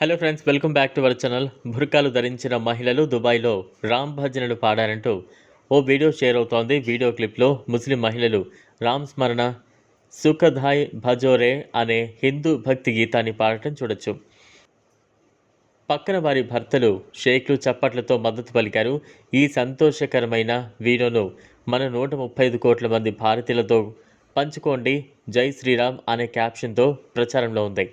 Hello friends welcome back to our channel బుర్కాలు ధరించిన మహిళలు దుబాయ్లో రామ్ భజనలు పాడారంటూ ఓ వీడియో షేర్ అవుతోంది. వీడియో క్లిప్లో ముస్లిం మహిళలు రామ్ స్మరణ సుఖధాయ్ భజోరే అనే హిందూ భక్తి గీతాన్ని పాడటం చూడొచ్చు. పక్కన వారి భర్తలు షేక్లు చప్పట్లతో మద్దతు పలికారు. ఈ సంతోషకరమైన వీడియోను మన నూట ముప్పై ఐదు కోట్ల మంది భారతీయులతో పంచుకోండి. జై శ్రీరామ్ అనే క్యాప్షన్తో ప్రచారంలో ఉంది.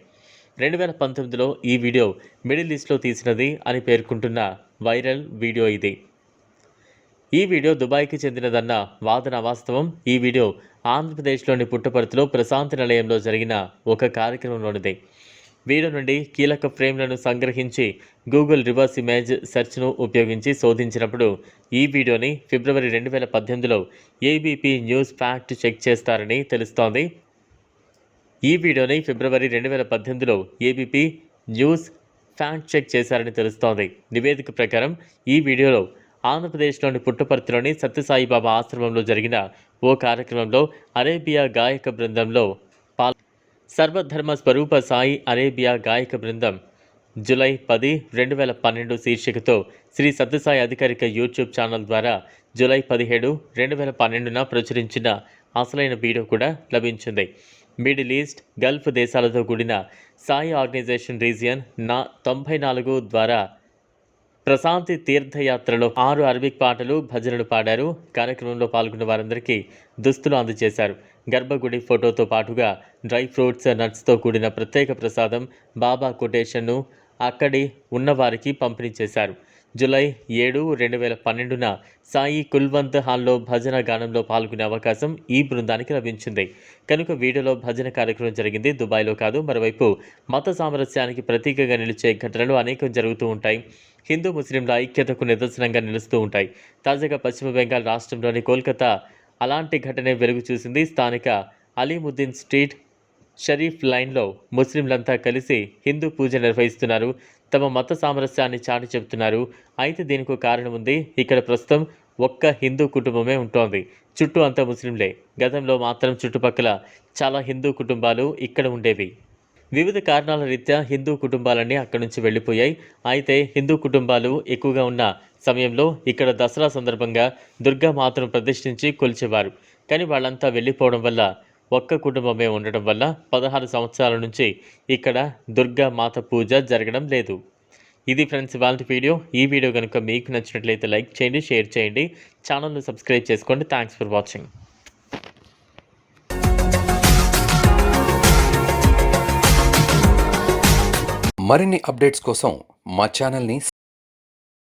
రెండు వేల పంతొమ్మిదిలో ఈ వీడియో మిడిల్ ఈస్ట్లో తీసినది అని పేర్కొంటున్న వైరల్ వీడియో ఇది. ఈ వీడియో దుబాయ్కి చెందినదన్న వాదన వాస్తవం. ఈ వీడియో ఆంధ్రప్రదేశ్లోని పుట్టపర్తిలో ప్రశాంతి నిలయంలో జరిగిన ఒక కార్యక్రమంలోనిది. వీడియో నుండి కీలక ఫ్రేమ్లను సంగ్రహించి గూగుల్ రివర్స్ ఇమేజ్ సెర్చ్ను ఉపయోగించి శోధించినప్పుడు ఈ వీడియోని ఫిబ్రవరి రెండు వేల పద్దెనిమిదిలో ఏబీపీ న్యూస్ ఫ్యాక్ట్ చెక్ చేస్తారని తెలుస్తోంది. ఈ వీడియోని ఫిబ్రవరి రెండు వేల పద్దెనిమిదిలో ఏబీపీ న్యూస్ ఫ్యాక్ట్ చెక్ చేశారని తెలుస్తోంది. నివేదిక ప్రకారం ఈ వీడియోలో ఆంధ్రప్రదేశ్లోని పుట్టపర్తిలోని సత్యసాయిబాబా ఆశ్రమంలో జరిగిన ఓ కార్యక్రమంలో అరేబియా గాయక బృందంలో పాల్ సర్వధర్మ స్వరూప సాయి అరేబియా గాయక బృందం జులై పది రెండు వేల పన్నెండు శీర్షికతో శ్రీ సత్యసాయి అధికారిక యూట్యూబ్ ఛానల్ ద్వారా జులై పదిహేడు రెండు వేల పన్నెండున ప్రచురించిన అసలైన వీడియో కూడా లభించింది. మిడిల్ ఈస్ట్ గల్ఫ్ దేశాలతో కూడిన సాయి ఆర్గనైజేషన్ రీజియన్ నా తొంభై నాలుగు ద్వారా ప్రశాంతి తీర్థయాత్రలో ఆరు అరబిక్ పాటలు భజనలు పాడారు. కార్యక్రమంలో పాల్గొన్న వారందరికీ దుస్తులు అందజేశారు. గర్భగుడి ఫోటోతో పాటుగా డ్రై ఫ్రూట్స్ నట్స్తో కూడిన ప్రత్యేక ప్రసాదం బాబా కొటేషన్ను అక్కడి ఉన్నవారికి పంపిణీ చేశారు. జూలై ఏడు రెండు వేల పన్నెండున సాయి కుల్వంత్ హాల్లో భజన గానంలో పాల్గొనే అవకాశం ఈ బృందానికి లభించింది. కనుక వీడియోలో భజన కార్యక్రమం జరిగింది. దుబాయ్లో కాదు మరోవైపు మత సామరస్యానికి ప్రతీకగా నిలిచే ఘటనలు అనేకం జరుగుతూ ఉంటాయి. హిందూ ముస్లింల ఐక్యతకు నిదర్శనంగా నిలుస్తూ ఉంటాయి. తాజాగా పశ్చిమ బెంగాల్ రాష్ట్రంలోని కోల్కతా అలాంటి ఘటనే వెలుగు చూసింది. స్థానిక అలీముద్దీన్ స్ట్రీట్ షరీఫ్ లైన్లో ముస్లింలంతా కలిసి హిందూ పూజ నిర్వహిస్తున్నారు. తమ మత సామరస్యాన్ని చాటి చెబుతున్నారు. అయితే దీనికి కారణం ఉంది. ఇక్కడ ప్రస్తుతం ఒక్క హిందూ కుటుంబమే ఉంటోంది. చుట్టూ అంతా ముస్లింలే. గతంలో మాత్రం చుట్టుపక్కల చాలా హిందూ కుటుంబాలు ఇక్కడ ఉండేవి. వివిధ కారణాల రీత్యా హిందూ కుటుంబాలన్నీ అక్కడి నుంచి వెళ్ళిపోయాయి. అయితే హిందూ కుటుంబాలు ఎక్కువగా ఉన్న సమయంలో ఇక్కడ దసరా సందర్భంగా దుర్గా మాతను ప్రతిష్ఠించి కొలిచేవారు. కానీ వాళ్ళంతా వెళ్ళిపోవడం వల్ల ఒక్క కుటుంబమే ఉండడం వల్ల పదహారు సంవత్సరాల నుంచి ఇక్కడ దుర్గా మాత పూజ జరగడం లేదు. ఇది ఫ్రెండ్స్ ఇవాళ వీడియో. ఈ వీడియో కనుక మీకు నచ్చినట్లయితే లైక్ చేయండి షేర్ చేయండి. ఛానల్ను సబ్స్క్రైబ్ చేసుకోండి. Thanks for watching. మరిన్ని అప్డేట్స్ కోసం మా ఛానల్ని